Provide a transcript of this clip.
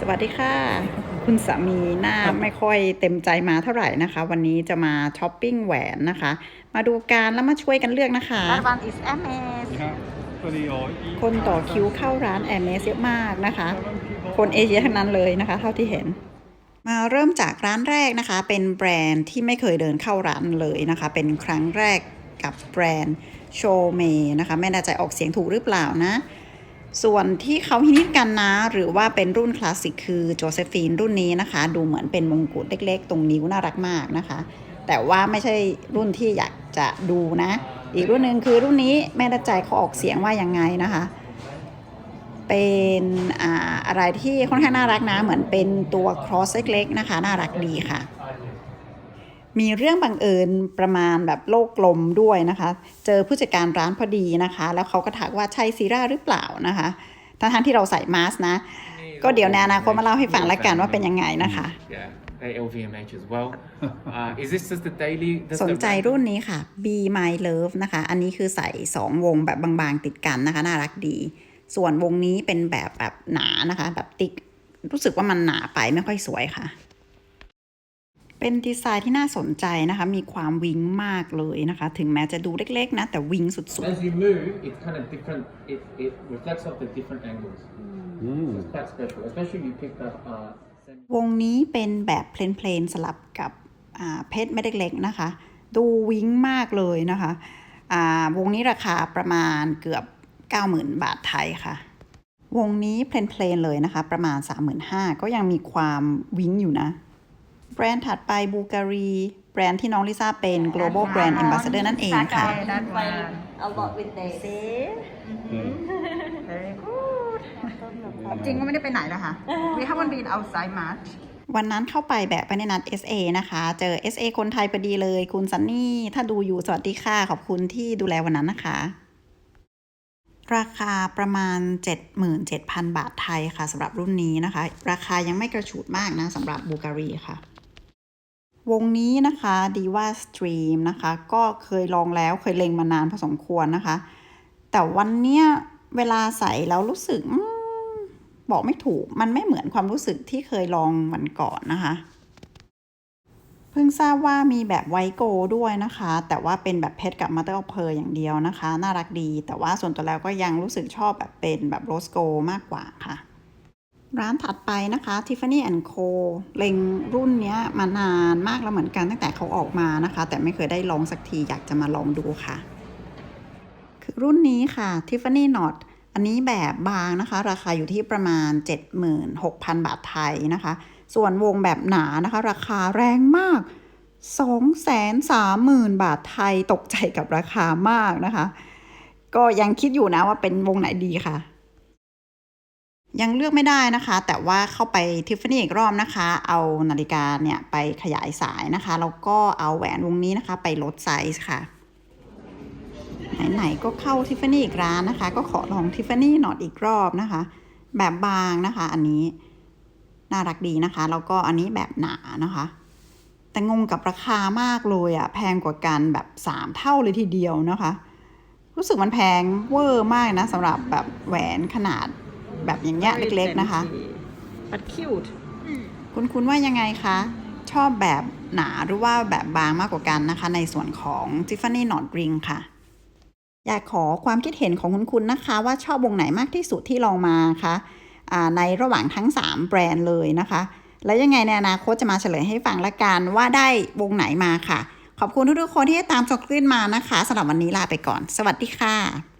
สวัสดีค่ะ คุณสามีหน้าไม่ค่อยเต็มใจมาเท่าไหร่นะคะ วันนี้จะมาช้อปปิ้งแหวนนะคะ มาดูการแล้วมาช่วยกันเลือกนะคะ That one is m s คนต่อคิวเข้าร้านแอมเมสเยอะมากนะคะ คนเอเชียทั้งนั้นเลยนะคะ เท่าที่เห็น มาเริ่มจากร้านแรกนะคะ เป็นแบรนด์ที่ไม่เคยเดินเข้าร้านเลยนะคะ เป็นครั้งแรกกับแบรนด์โชเมนะคะ ไม่แน่ใจออกเสียงถูกหรือเปล่านะ ส่วนที่เขาฮิตกันนะ หรือว่าเป็นรุ่นคลาสสิกคือโจเซฟีนรุ่นนี้นะคะ ดูเหมือนเป็นมงกุฎเล็กๆ ตรงนิ้วน่ารักมากนะคะ แต่ว่าไม่ใช่รุ่นที่อยากจะดูนะ อีกรุ่นหนึ่งคือรุ่นนี้ไม่แน่ใจเขาออกเสียงว่ายังไงนะคะ เป็นออะไรที่ค่อนข้างน่ารักนะ เหมือนเป็นตัวครอสเล็กๆนะคะ น่ารักดีค่ะ มีเรื่องบังเอิญประมาณแบบโลกกลมด้วยนะคะ เจอผู้จัดการร้านพอดีนะคะ แล้วเขาก็ทักว่าใช่ซีร่าหรือเปล่านะคะทั้งๆที่เราใส่มาสก์นะ ก็เดี๋ยวในอนาคตมาเล่าให้ฟังแล้วกันว่าเป็นยังไงนะคะ Yeah, they LVMH as well. uh, is this just the daily? does สน the ใจ brand- รุ่นนี้ค่ะ Be My Love นะคะ อันนี้คือใส่ 2 วงแบบบางๆ ติดกันนะคะ น่ารักดี ส่วนวงนี้เป็นแบบแบบหนานะคะ แบบติ๊ก รู้สึกว่ามันหนาไปไม่ค่อยสวยค่ะ เป็นดีไซน์ที่น่าสนใจนะคะ มีความวิงมากเลยนะคะ ถึงแม้จะดูเล็กๆนะ แต่วิงสุด As you move, it's kind of different. It, it reflects off the different angles. Mm. It's quite special, especially if you pick up. Uh, semi- ๆวงนี้เป็นแบบเพลนๆสลับกับอ่าเพชรเม็ดเล็กๆนะคะ ดูวิงมากเลยนะคะอ่าวงนี้ราคาประมาณเกือบ 90,000 บาทไทยค่ะ วงนี้เพลนๆเลยนะคะ ประมาณ 35,000ก็ยังมีความวิงอยู่นะ แบรนด์ถัดไปบูการีแบรนด์ที่น้องลิซ่าเป็น global brand ambassador นั่นเองค่ะ Sakai, that one a lot with this Very good จริงก็ไม่ได้ไปไหนนะคะ We haven't been outside much วันนั้นเข้าไปแบบไปในนัด SA นะคะ เจอ SA คนไทยพอดีเลย คุณซันนี่ ถ้าดูอยู่สวัสดีค่ะ ขอบคุณที่ดูแลวันนั้นนะคะ ราคาประมาณ 77,000 บาทไทยค่ะสำหรับรุ่นนี้นะคะ ราคายังไม่กระฉูดมากนะสำหรับบูการีค่ะ วงนี้นะคะ d ีว่าสตรีมนะคะ ก็เคยลองแล้วเคยเล็งมานานพอสมควรนะคะ แต่วันเนี้ยเวลาใส่แล้วรู้สึกอบอกไม่ถูก มันไม่เหมือนความรู้สึกที่เคยลองวันก่อนนะคะ เพิ่งทราบว่ามีแบบไวโกด้วยนะคะ แต่ว่าเป็นแบบเพชรกับมาเตอร์ออเพอร์อย่างเดียวนะคะ น่ารักดี แต่ว่าส่วนตัวแล้วก็ยังรู้สึกชอบแบบเป็นแบบโรสโกมากกว่าค่ะ ร้านถัดไปนะคะ Tiffany Co เล็งรุ่นนี้มานานมากแล้วเหมือนกันตั้งแต่เขาออกมานะคะ แต่ไม่เคยได้ลองสักทีอยากจะมาลองดูค่ะ คือรุ่นนี้ค่ะ Tiffany Knot อันนี้แบบบางนะคะ ราคาอยู่ที่ประมาณ 76,000 บาทไทยนะคะ ส่วนวงแบบหนานะคะ ราคาแรงมาก 230,000 บาทไทยตกใจกับราคามากนะคะ ก็ยังคิดอยู่นะว่าเป็นวงไหนดีค่ะ ยังเลือกไม่ได้นะคะ แต่ว่าเข้าไปทิฟฟานี่อีกรอบนะคะ เอานาฬิกาเนี่ยไปขยายสายนะคะ แล้วก็เอาแหวนวงนี้นะคะ ไปลดไซส์ค่ะ ไหนๆก็เข้าทิฟฟานี่อีกร้านนะคะ ก็ขอลองทิฟฟานี่หนอดอีกรอบนะคะ แบบบางนะคะ อันนี้น่ารักดีนะคะ แล้วก็อันนี้แบบหนานะคะ แต่งงกับราคามากเลยอะแพงกว่ากันแบบ 3 เท่าเลยทีเดียวนะคะ รู้สึกมันแพงเวอร์มากนะสำหรับแบบแหวนขนาด แบบอย่างเงี้ยเล็กๆนะคะ but cute คุณคุณว่ายังไงคะ ชอบแบบหนาหรือว่าแบบบางมากกว่ากันนะคะ ในส่วนของ Tiffany Knot Ring ค่ะ อยากขอความคิดเห็นของคุณคุณนะคะ ว่าชอบวงไหนมากที่สุดที่ลองมาคะอ่าในระหว่างทั้ง 3 แบรนด์เลยนะคะ แล้วยังไงในอนาคตจะมาเฉลยให้ฟังละกันว่าได้วงไหนมาค่ะ ขอบคุณทุกๆคนที่ตามชมคลื่นมานะคะสำหรับวันนี้ลาไปก่อน สวัสดีค่ะ